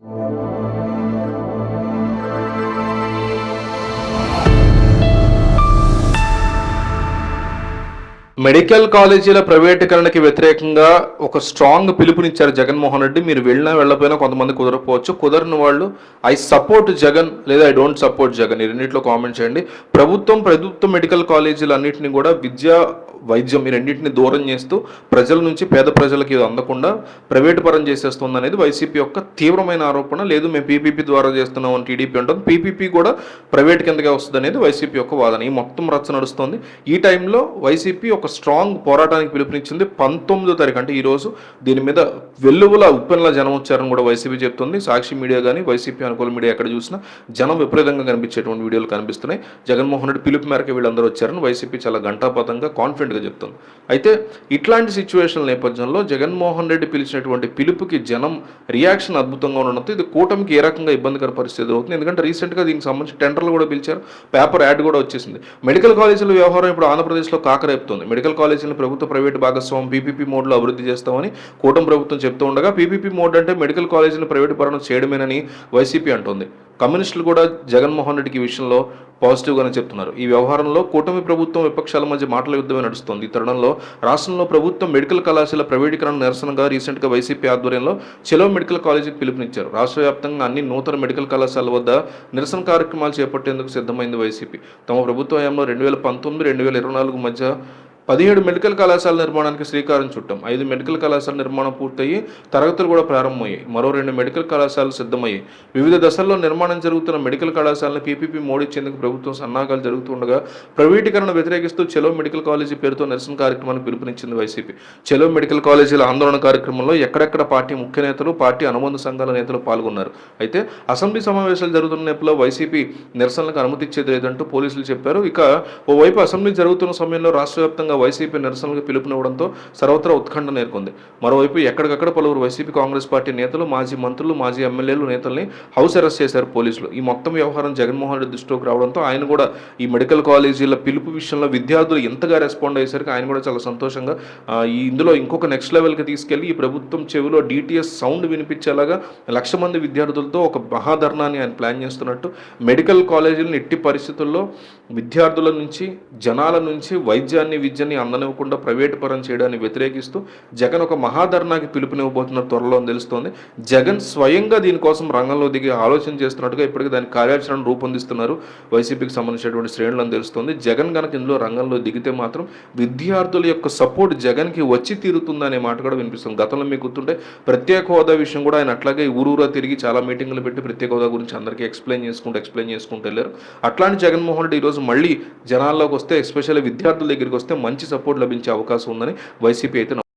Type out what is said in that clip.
Medical కాలేజీల ప్రైవేటీకరణకి వ్యతిరేకంగా ఒక స్ట్రాంగ్ పిలుపునిచ్చారు జగన్మోహన్ రెడ్డి. మీరు వెళ్ళినా వెళ్ళకపోయినా కొంతమంది కుదరకపోవచ్చు. కుదరని వాళ్ళు ఐ సపోర్ట్ జగన్ లేదా ఐ డోంట్ సపోర్ట్ జగన్ ఈ రెండింటిలో కామెంట్ చేయండి. ప్రభుత్వం ప్రభుత్వ మెడికల్ కాలేజీలు అన్నింటినీ కూడా విద్యా వైద్యం ఈ రెండింటిని దూరం చేస్తూ ప్రజల నుంచి పేద ప్రజలకి ఇది అందకుండా ప్రైవేటు పరం చేసేస్తుంది అనేది వైసీపీ యొక్క తీవ్రమైన ఆరోపణ. లేదు మేము పీపీపీ ద్వారా చేస్తున్నాం అని టీడీపీ ఉంటుంది పీపీపీ కూడా ప్రైవేట్ కిందగా వస్తుంది అనేది వైసీపీ యొక్క వాదన. ఈ మొత్తం రచ్చ నడుస్తుంది. ఈ టైంలో వైసీపీ ఒక స్ట్రాంగ్ పోరాటానికి పిలుపునిచ్చింది పంతొమ్మిదో తారీఖు. అంటే ఈ రోజు దీని మీద వెల్లువల ఉప్పెనల జనం వచ్చారని కూడా వైసీపీ చెప్తుంది. సాక్షి మీడియా కానీ వైసీపీ అనుకూల మీడియా ఎక్కడ చూసినా జనం విపరీతంగా కనిపించేటువంటి వీడియోలు కనిపిస్తున్నాయి. జగన్మోహన్ రెడ్డి పిలుపు మేరకు వీళ్ళందరూ వచ్చారని వైసీపీ చాలా గంటాపతంగా కాన్ఫిడెంట్గా చెప్తాను. అయితే ఇట్లాంటి సిచ్యువేషన్ నేపథ్యంలో జగన్మోహన్ రెడ్డి పిలిచినటువంటి పిలుపుకి జనం రియాక్షన్ అద్భుతంగా ఉండడంతో ఇది కూటమికి ఏ రకంగా ఇబ్బందికర పరిస్థితి అవుతుంది? ఎందుకంటే రీసెంట్గా దీనికి సంబంధించి టెండర్లు కూడా పిలిచారు. పేపర్ యాడ్ కూడా వచ్చేసింది. మెడికల్ కాలేజీల వ్యవహారం ఇప్పుడు ఆంధ్రప్రదేశ్లో కాకరేపుతుంది మెడికల్ కాలేజీలను ప్రభుత్వ ప్రైవేట్ భాగస్వామ్యం పీపీపీ మోడ్లో అభివృద్ధి చేస్తామని కూటమి ప్రభుత్వం చెప్తూ ఉండగా పీపీపీ మోడ్ అంటే మెడికల్ కాలేజీలను ప్రైవేట్ పరం చేయడమేనని వైసీపీ అంటోంది. కమ్యూనిస్టులు కూడా జగన్మోహన్ రెడ్డికి ఈ విషయంలో పాజిటివ్గానే చెప్తున్నారు. ఈ వ్యవహారంలో కూటమి ప్రభుత్వం విపక్షాల మధ్య మాటల యుద్ధమే నడుస్తోంది. ఈ తరుణంలో రాష్ట్రంలో ప్రభుత్వం మెడికల్ కళాశాల ప్రైవేటీకరణ నిరసనగా రీసెంట్గా వైసీపీ ఆధ్వర్యంలో చెలో మెడికల్ కాలేజీకి పిలుపునిచ్చారు. రాష్ట్ర వ్యాప్తంగా అన్ని నూతన మెడికల్ కళాశాల వద్ద నిరసన కార్యక్రమాలు చేపట్టేందుకు సిద్ధమైంది వైసీపీ. తమ ప్రభుత్వ హయాంలో రెండు వేల పంతొమ్మిది రెండు వేల ఇరవై నాలుగు మధ్య పదిహేడు మెడికల్ కళాశాల నిర్మాణానికి శ్రీకారం చుట్టాం. ఐదు మెడికల్ కళాశాల నిర్మాణం పూర్తయి తరగతులు కూడా ప్రారంభమయ్యాయి. మరో రెండు మెడికల్ కళాశాలలు సిద్ధమయ్యాయి. వివిధ దశల్లో నిర్మాణం జరుగుతున్న మెడికల్ కళాశాలను పీపీపీ మోడిచ్చేందుకు ప్రభుత్వం సన్నాహాలు జరుగుతుండగా ప్రైవేటీకరణ వ్యతిరేకిస్తూ చెలో మెడికల్ కాలేజీ పేరుతో నిరసన కార్యక్రమాన్ని పిలుపునిచ్చింది వైసీపీ. చెలో మెడికల్ కాలేజీల ఆందోళన కార్యక్రమంలో ఎక్కడెక్కడ పార్టీ ముఖ్య నేతలు పార్టీ అనుబంధ సంఘాల నేతలు పాల్గొన్నారు. అయితే అసెంబ్లీ సమావేశాలు జరుగుతున్న నేపథ్యంలో వైసీపీ నిరసనలకు అనుమతి ఇచ్చేది లేదంటూ పోలీసులు చెప్పారు. ఇక ఓవైపు అసెంబ్లీ జరుగుతున్న సమయంలో రాష్ట్ర వ్యాప్తంగా వైసీపీ నిరసనలకు పిలుపునివ్వడంతో సర్వత్రా ఉత్కంఠ నేర్కొంది మరోవైపు ఎక్కడికక్కడ పలువురు వైసీపీ కాంగ్రెస్ పార్టీ నేతలు మాజీ మంత్రులు మాజీ ఎమ్మెల్యేలు నేతల్ని హౌస్ అరెస్ట్ చేశారు పోలీసులు. ఈ మొత్తం వ్యవహారం జగన్మోహన్ రెడ్డి దృష్టిలోకి రావడంతో ఆయన కూడా ఈ మెడికల్ కాలేజీల పిలుపు విషయంలో విద్యార్థులు ఎంతగా రెస్పాండ్ అయ్యేసరికి ఆయన కూడా చాలా సంతోషంగా ఈ ఇందులో ఇంకొక నెక్స్ట్ లెవెల్కి తీసుకెళ్ళి ఈ ప్రభుత్వం చెవిలో డిటిఎస్ సౌండ్ వినిపించేలాగా లక్ష మంది విద్యార్థులతో ఒక మహాధర్నాన్ని ఆయన ప్లాన్ చేస్తున్నట్టు మెడికల్ కాలేజీలను ఎట్టి పరిస్థితుల్లో విద్యార్థుల నుంచి జనాల నుంచి వైద్యాన్ని విద్యని అందనివ్వకుండా ప్రైవేట్ పరం చేయడాన్ని వ్యతిరేకిస్తూ జగన్ ఒక మహాధర్నాకి పిలుపునివ్వబోతున్న త్వరలో అని తెలుస్తోంది. జగన్ స్వయంగా దీనికోసం రంగంలో దిగి ఆలోచన చేస్తున్నట్టుగా ఇప్పటికీ దాని కార్యాచరణ రూపొందిస్తున్నారు. వైసీపీకి సంబంధించినటువంటి శ్రేణులు అని తెలుస్తోంది. జగన్ కనుక ఇందులో రంగంలో దిగితే మాత్రం విద్యార్థుల యొక్క సపోర్ట్ జగన్కి వచ్చి తీరుతుందనే మాట కూడా వినిపిస్తుంది. గతంలో మీకు గుర్తుంటే ప్రత్యేక హోదా విషయం కూడా ఆయన అట్లాగే ఊరూరా తిరిగి చాలా మీటింగ్లు పెట్టి ప్రత్యేక హోదా గురించి అందరికీ ఎక్స్ప్లెయిన్ చేసుకుంటూ ఎక్స్ప్లెయిన్ చేసుకుంటూ వెళ్ళారు. అట్లాంటి జగన్మోహన్ రెడ్డి ఈరోజు మళ్ళీ జనాల్లోకి వస్తే ఎస్పెషల్లీ విద్యార్థుల దగ్గరికి వస్తే మంచి సపోర్ట్ లభించే అవకాశం ఉందని వైసీపీ అయితే